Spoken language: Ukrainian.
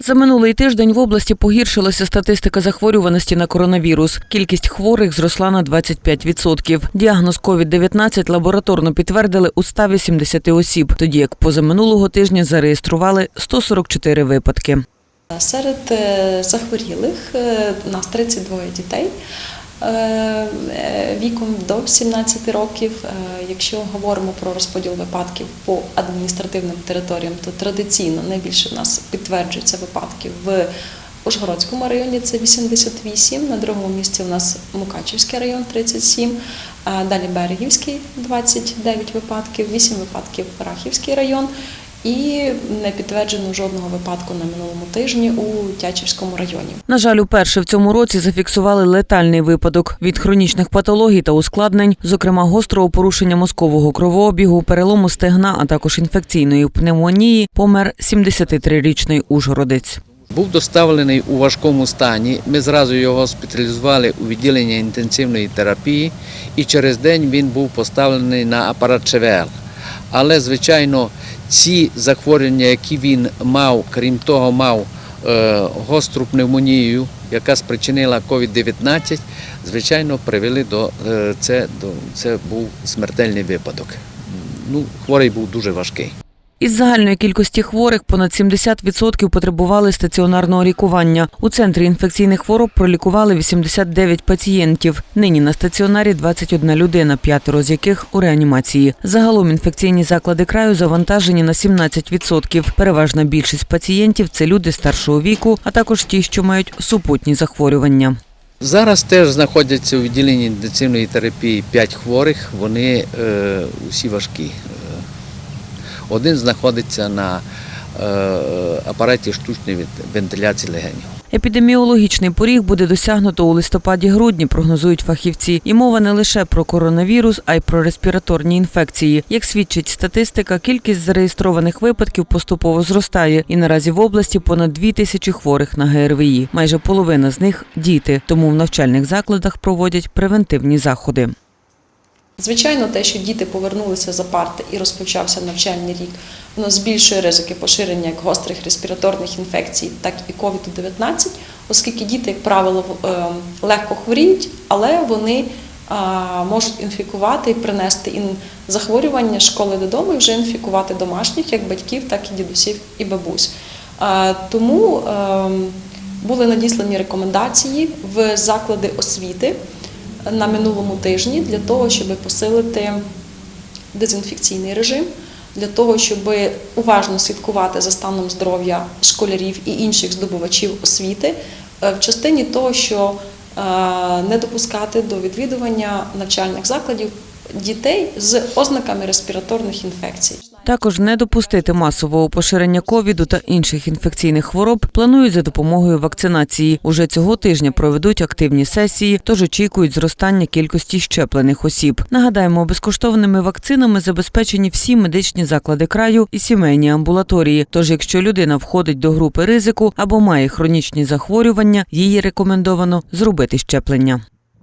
За минулий тиждень в області погіршилася статистика захворюваності на коронавірус. Кількість хворих зросла на 25%. Діагноз COVID-19 лабораторно підтвердили у 180 осіб, тоді як позаминулого тижня зареєстрували 144 випадки. Серед е, захворілих е, у нас 32 дітей віком до 17 років. Е, Якщо говоримо про розподіл випадків по адміністративним територіям, то традиційно найбільше в нас підтверджується випадків в Ужгородському районі це 88, на другому місці у нас Мукачівський район 37, а далі Берегівський 29 випадків, 8 випадків Рахівський район і не підтверджено жодного випадку на минулому тижні у Тячівському районі. На жаль, уперше в цьому році зафіксували летальний випадок від хронічних патологій та ускладнень, зокрема гострого порушення мозкового кровообігу, перелому стегна, а також інфекційної пневмонії, помер 73-річний ужгородець. Був доставлений у важкому стані. Ми зразу його госпіталізували у відділення інтенсивної терапії, і через день він був поставлений на апарат ЧВЛ. Але, звичайно, ці захворювання, які він мав, крім того, мав е, гостру пневмонію, яка спричинила COVID-19, звичайно, привели до е, це, до це був смертельний випадок. Ну, хворий був дуже важкий. Із загальної кількості хворих понад 70% потребували стаціонарного лікування. У центрі інфекційних хвороб пролікували 89 пацієнтів. Нині на стаціонарі 21 людина, п'ятеро з яких у реанімації. Загалом інфекційні заклади краю завантажені на 17%. Переважна більшість пацієнтів це люди старшого віку, а також ті, що мають супутні захворювання. Зараз теж знаходяться у відділенні інтенсивної терапії 5 хворих, вони е, усі важкі. Один знаходиться на е, апараті штучної вент- вентиляції легенів. Епідеміологічний поріг буде досягнуто у листопаді-грудні, прогнозують фахівці. І мова не лише про коронавірус, а й про респіраторні інфекції. Як свідчить статистика, кількість зареєстрованих випадків поступово зростає, і наразі в області понад дві тисячі хворих на ГРВІ. Майже половина з них діти, тому в навчальних закладах проводять превентивні заходи. Звичайно, те, що діти повернулися за парти і розпочався навчальний рік, воно збільшує ризики поширення як гострих респіраторних інфекцій, так і COVID-19, оскільки діти, як правило, е, легко хворіють, але вони можуть інфікувати і принести захворювання школи додому і вже інфікувати домашніх, як батьків, так і дідусів і бабусь. Тому ем, були надіслані рекомендації в заклади освіти на минулому тижні для того, щоб посилити дезінфекційний режим, для того, щоб уважно слідкувати за станом здоров'я школярів і інших здобувачів освіти е, в частині того, що е, не допускати до відвідування навчальних закладів дітей з ознаками респіраторних інфекцій. Також не допустити масового поширення ковіду та інших інфекційних хвороб планують за допомогою вакцинації. Уже цього тижня проведуть активні сесії, тож очікують зростання кількості щеплених осіб. Нагадаємо, безкоштовними вакцинами забезпечені всі медичні заклади краю і сімейні амбулаторії. Тож, якщо людина входить до групи ризику або має хронічні захворювання, їй рекомендовано зробити щеплення.